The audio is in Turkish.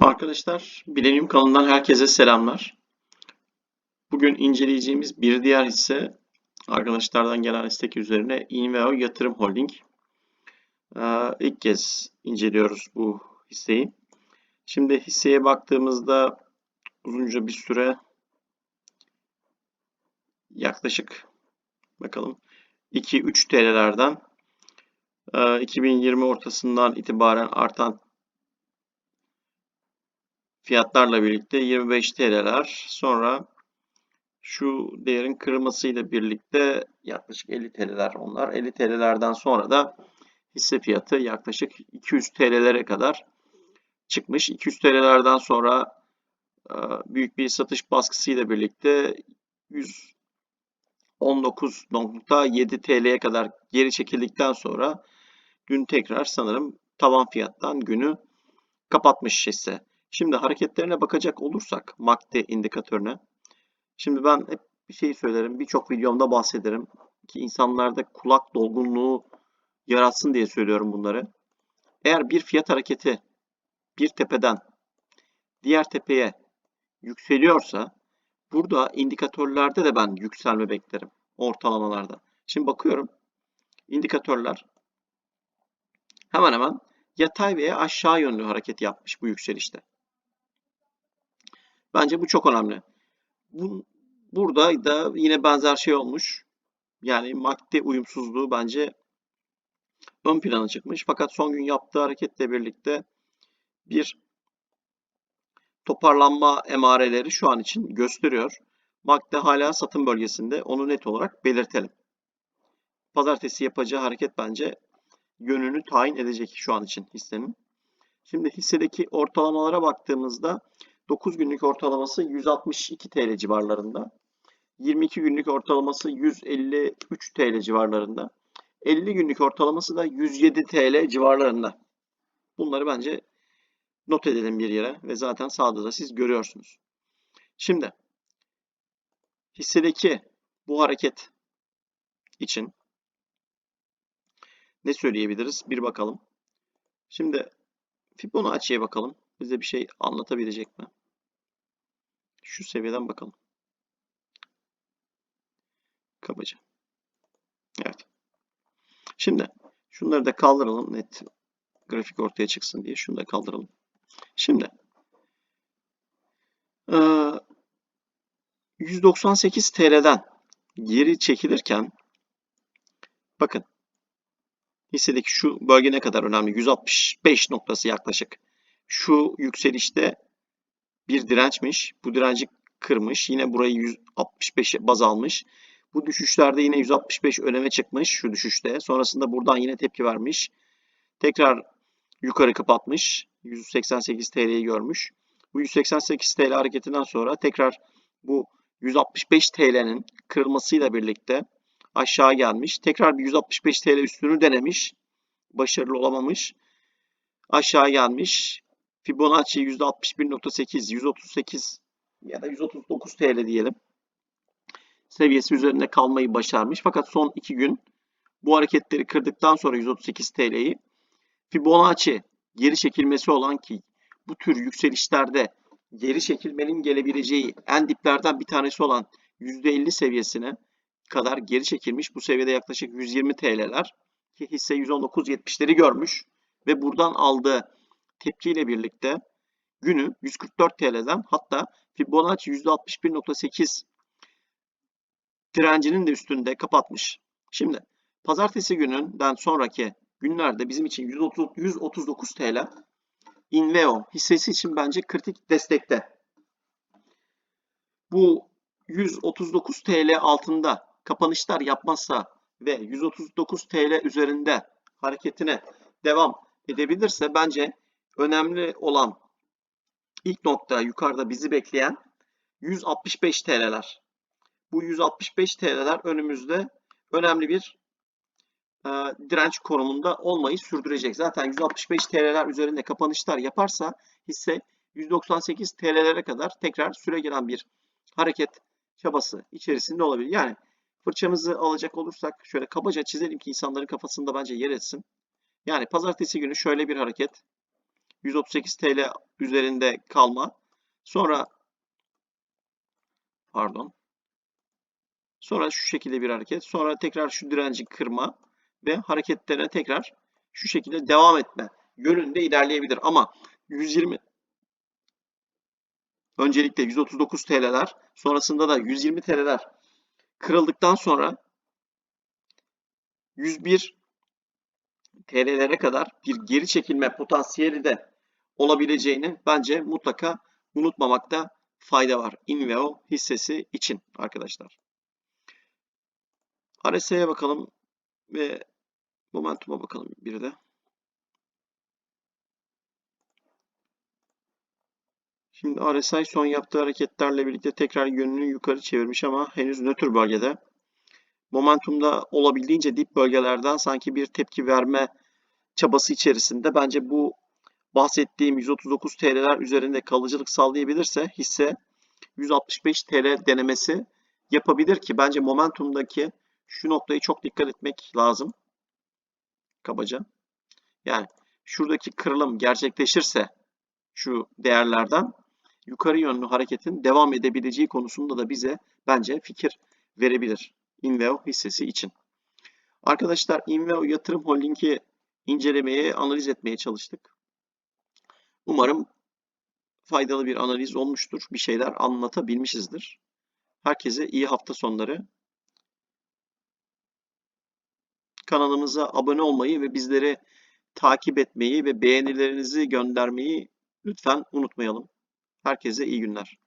Arkadaşlar, Bilenium kanalından herkese selamlar. Bugün inceleyeceğimiz bir diğer hisse arkadaşlardan gelen istek üzerine Inveo Yatırım Holding. Ee, ilk kez inceliyoruz bu hisseyi. Şimdi hisseye baktığımızda uzunca bir süre yaklaşık bakalım 2-3 TL'lerden 2020 ortasından itibaren artan fiyatlarla birlikte 25 TL'ler sonra şu değerin kırılmasıyla birlikte yaklaşık 50 TL'ler onlar. 50 TL'lerden sonra da hisse fiyatı yaklaşık 200 TL'lere kadar çıkmış. 200 TL'lerden sonra e, büyük bir satış baskısıyla birlikte 119.7 TL'ye kadar geri çekildikten sonra dün tekrar sanırım tavan fiyattan günü kapatmış hisse. Şimdi hareketlerine bakacak olursak MACD indikatörüne. Şimdi ben hep bir şey söylerim. Birçok videomda bahsederim. Ki insanlarda kulak dolgunluğu yaratsın diye söylüyorum bunları. Eğer bir fiyat hareketi bir tepeden diğer tepeye yükseliyorsa burada indikatörlerde de ben yükselme beklerim. Ortalamalarda. Şimdi bakıyorum. indikatörler hemen hemen yatay veya aşağı yönlü hareket yapmış bu yükselişte. Bence bu çok önemli. Bu, burada da yine benzer şey olmuş. Yani madde uyumsuzluğu bence ön plana çıkmış. Fakat son gün yaptığı hareketle birlikte bir toparlanma emareleri şu an için gösteriyor. Madde hala satım bölgesinde. Onu net olarak belirtelim. Pazartesi yapacağı hareket bence yönünü tayin edecek şu an için hissenin. Şimdi hissedeki ortalamalara baktığımızda 9 günlük ortalaması 162 TL civarlarında. 22 günlük ortalaması 153 TL civarlarında. 50 günlük ortalaması da 107 TL civarlarında. Bunları bence not edelim bir yere ve zaten sağda da siz görüyorsunuz. Şimdi hissedeki bu hareket için ne söyleyebiliriz? Bir bakalım. Şimdi Fibonacci'ye bakalım. Bize bir şey anlatabilecek mi? Şu seviyeden bakalım. Kabaca. Evet. Şimdi şunları da kaldıralım. Net grafik ortaya çıksın diye şunu da kaldıralım. Şimdi 198 TL'den geri çekilirken bakın hissedeki şu bölge ne kadar önemli? 165 noktası yaklaşık. Şu yükselişte bir dirençmiş. Bu direnci kırmış. Yine burayı 165 baz almış. Bu düşüşlerde yine 165 öneme çıkmış şu düşüşte. Sonrasında buradan yine tepki vermiş. Tekrar yukarı kapatmış. 188 TL'yi görmüş. Bu 188 TL hareketinden sonra tekrar bu 165 TL'nin kırılmasıyla birlikte aşağı gelmiş. Tekrar bir 165 TL üstünü denemiş. Başarılı olamamış. Aşağı gelmiş. Fibonacci %61.8, 138 ya da 139 TL diyelim. Seviyesi üzerinde kalmayı başarmış. Fakat son iki gün bu hareketleri kırdıktan sonra 138 TL'yi Fibonacci geri çekilmesi olan ki bu tür yükselişlerde geri çekilmenin gelebileceği en diplerden bir tanesi olan %50 seviyesine kadar geri çekilmiş. Bu seviyede yaklaşık 120 TL'ler ki hisse 119.70'leri görmüş ve buradan aldığı tepkiyle birlikte günü 144 TL'den hatta Fibonacci %61.8 direncinin de üstünde kapatmış. Şimdi pazartesi gününden sonraki günlerde bizim için 130, 139 TL Inveo hissesi için bence kritik destekte. Bu 139 TL altında kapanışlar yapmazsa ve 139 TL üzerinde hareketine devam edebilirse bence önemli olan ilk nokta yukarıda bizi bekleyen 165 TL'ler. Bu 165 TL'ler önümüzde önemli bir e, direnç konumunda olmayı sürdürecek. Zaten 165 TL'ler üzerinde kapanışlar yaparsa hisse 198 TL'lere kadar tekrar süre gelen bir hareket çabası içerisinde olabilir. Yani fırçamızı alacak olursak şöyle kabaca çizelim ki insanların kafasında bence yer etsin. Yani pazartesi günü şöyle bir hareket 138 TL üzerinde kalma. Sonra pardon. Sonra şu şekilde bir hareket. Sonra tekrar şu direnci kırma ve hareketlerine tekrar şu şekilde devam etme yönünde ilerleyebilir. Ama 120 öncelikle 139 TL'ler sonrasında da 120 TL'ler kırıldıktan sonra 101 TL'lere kadar bir geri çekilme potansiyeli de olabileceğini bence mutlaka unutmamakta fayda var. Inveo hissesi için arkadaşlar. RSI'ye bakalım ve Momentum'a bakalım bir de. Şimdi RSI son yaptığı hareketlerle birlikte tekrar yönünü yukarı çevirmiş ama henüz nötr bölgede. Momentum'da olabildiğince dip bölgelerden sanki bir tepki verme çabası içerisinde. Bence bu bahsettiğim 139 TL'ler üzerinde kalıcılık sağlayabilirse hisse 165 TL denemesi yapabilir ki bence Momentum'daki şu noktayı çok dikkat etmek lazım. Kabaca. Yani şuradaki kırılım gerçekleşirse şu değerlerden yukarı yönlü hareketin devam edebileceği konusunda da bize bence fikir verebilir Inveo hissesi için. Arkadaşlar Inveo Yatırım Holding'i incelemeye, analiz etmeye çalıştık. Umarım faydalı bir analiz olmuştur. Bir şeyler anlatabilmişizdir. Herkese iyi hafta sonları. Kanalımıza abone olmayı ve bizleri takip etmeyi ve beğenilerinizi göndermeyi lütfen unutmayalım. Herkese iyi günler.